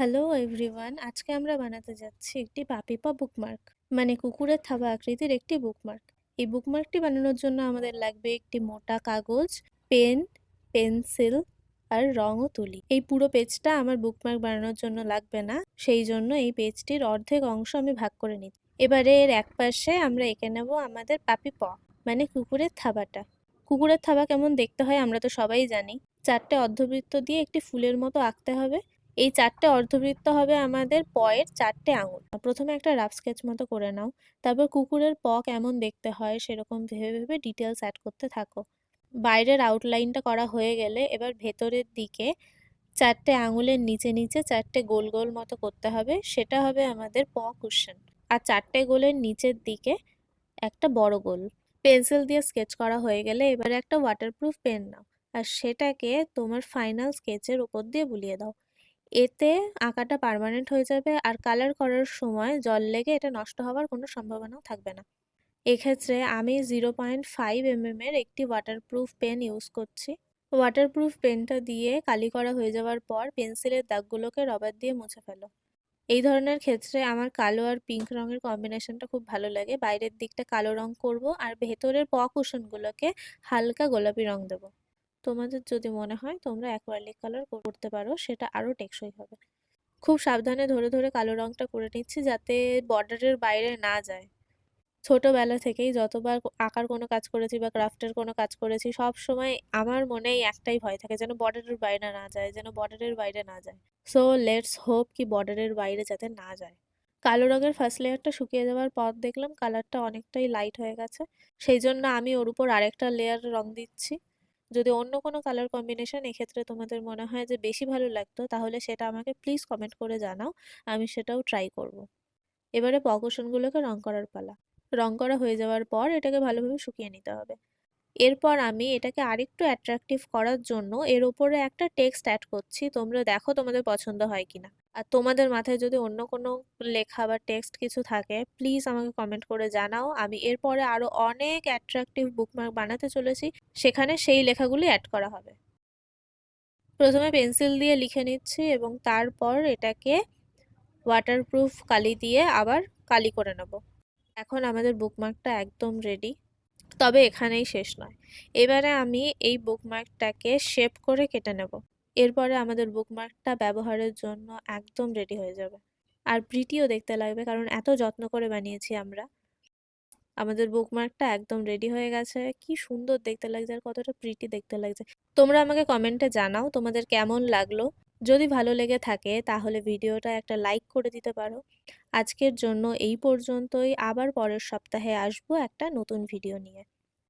Hello everyone, আজকে আমরা বানাতে যাচ্ছি একটি পাপিপা বুকমার্ক মানে কুকুরের থাবা আকৃতির একটি বুকমার্ক। এই বুকমার্কটি বানানোর জন্য আমাদের লাগবে একটি মোটা কাগজ, পেন, পেন্সিল আর রং ও তুলি। এই পুরো পেজটা আমার বুকমার্ক বানানোর জন্য লাগবে না, সেই জন্য এই পেজটির অর্ধেক অংশ আমি ভাগ করে নিচ্ছি। এবারে এর এক পাশে আমরা এঁকে নেব আমাদের পাপি প মানে কুকুরের থাবাটা। কুকুরের থাবা কেমন দেখতে হয় আমরা তো সবাই জানি। চারটে অর্ধবৃত্ত দিয়ে একটি ফুলের মতো আঁকতে হবে। এই চারটে অর্ধবৃত্ত হবে আমাদের পয়ের চারটে আঙুল। প্রথমে একটা রাফ স্কেচ মতো করে নাও। তারপর কুকুরের প কেমন দেখতে হয়, সেরকম ভেবে ভেবে ডিটেলস অ্যাড করতে থাকো। বাইরের আউটলাইনটা করা হয়ে গেলে এবার ভেতরের দিকে চারটে আঙুলের নিচে নিচে চারটে গোল গোল মতো করতে হবে, সেটা হবে আমাদের প কুশন আর চারটে গোলের নিচের দিকে একটা বড় গোল। পেন্সিল দিয়ে স্কেচ করা হয়ে গেলে এবারে একটা ওয়াটারপ্রুফ পেন নাও। আর সেটাকে তোমার ফাইনাল স্কেচের উপর দিয়ে বুলিয়ে দাও। এতে আঁকাটা পার্মানেন্ট হয়ে যাবে আর কালার করার সময় জল লেগে এটা নষ্ট হওয়ার কোনো সম্ভাবনাও থাকবে না। এক্ষেত্রে আমি জিরো পয়েন্ট ফাইভ এমএম এর একটি ওয়াটারপ্রুফ পেন ইউজ করছি। ওয়াটারপ্রুফ পেনটা দিয়ে কালি করা হয়ে যাওয়ার পর পেন্সিলের দাগগুলোকে রবার দিয়ে মুছে ফেলো। এই ধরনের ক্ষেত্রে আমার কালো আর পিঙ্ক রঙের কম্বিনেশনটা খুব ভালো লাগে। বাইরের দিকটা কালো রং করব আর ভেতরের প কুশনগুলোকে হালকা গোলাপি রং দেবো। তোমাদের যদি মনে হয় তোমরা অ্যাকোয়ালিক কালার করতে পারো, সেটা আরও টেকসই হবে। খুব সাবধানে ধরে ধরে কালো রংটা করে নিচ্ছি যাতে বর্ডারের বাইরে না যায়। ছোটোবেলা থেকেই যতবার আঁকার কোনো কাজ করেছি বা ক্রাফটের কোনো কাজ করেছি, সব সময় আমার মনেই একটাই ভয় থাকে যেন বর্ডারের বাইরে না যায়, যেন বর্ডারের বাইরে না যায়। সো লেটস হোপ কি বর্ডারের বাইরে যাতে না যায়। কালো রঙের ফার্স্ট লেয়ারটা শুকিয়ে যাওয়ার পর দেখলাম কালারটা অনেকটাই লাইট হয়ে গেছে। সেই জন্য আমি ওর উপর আরেকটা লেয়ার রং দিচ্ছি। যদি অন্য কোনো কালার কম্বিনেশন এক্ষেত্রে তোমাদের মনে হয় যে বেশি ভালো লাগতো, তাহলে সেটা আমাকে প্লিজ কমেন্ট করে জানাও, আমি সেটাও ট্রাই করব। এবারে পকোশনগুলোকে রং করার পালা রং করা হয়ে যাওয়ার পর এটাকে ভালোভাবে শুকিয়ে নিতে হবে এরপর আমি এটাকে আরেকটু অ্যাট্রাকটিভ করার জন্য এর ওপরে একটা টেক্সট অ্যাড করছি, তোমরা দেখো তোমাদের পছন্দ হয় কিনা। আর তোমাদের মাথায় যদি অন্য কোনো লেখা বা টেক্সট কিছু থাকে প্লিজ আমাকে কমেন্ট করে জানাও। আমি এরপরে আরও অনেক অ্যাট্রাকটিভ বুকমার্ক বানাতে চলেছি, সেখানে সেই লেখাগুলি অ্যাড করা হবে। প্রথমে পেন্সিল দিয়ে লিখে নিচ্ছি এবং তারপর এটাকে ওয়াটারপ্রুফ কালি দিয়ে আবার কালি করে নেব। এখন আমাদের বুকমার্কটা একদম রেডি তবে এখানেই শেষ নয়। এবারে আমি এই বুকমার্কটাকে শেপ করে কেটে নেব। এরপরে আমাদের বুকমার্কটা ব্যবহারের জন্য একদম রেডি হয়ে যাবে। আর প্রিটিও দেখতে লাগবে কারণ এত যত্ন করে বানিয়েছি আমরা। আমাদের বুকমার্কটা একদম রেডি হয়ে গেছে। কি সুন্দর দেখতে লাগছে আর কতটা প্রিটি দেখতে লাগছে। তোমরা আমাকে কমেন্টে জানাও তোমাদের কেমন লাগল। যদি ভালো লেগে থাকে, তাহলে ভিডিওটা একটা লাইক করে দিতে পারো। আজকের জন্য এই পর্যন্তই। আবার পরের সপ্তাহে আসব একটা নতুন ভিডিও নিয়ে।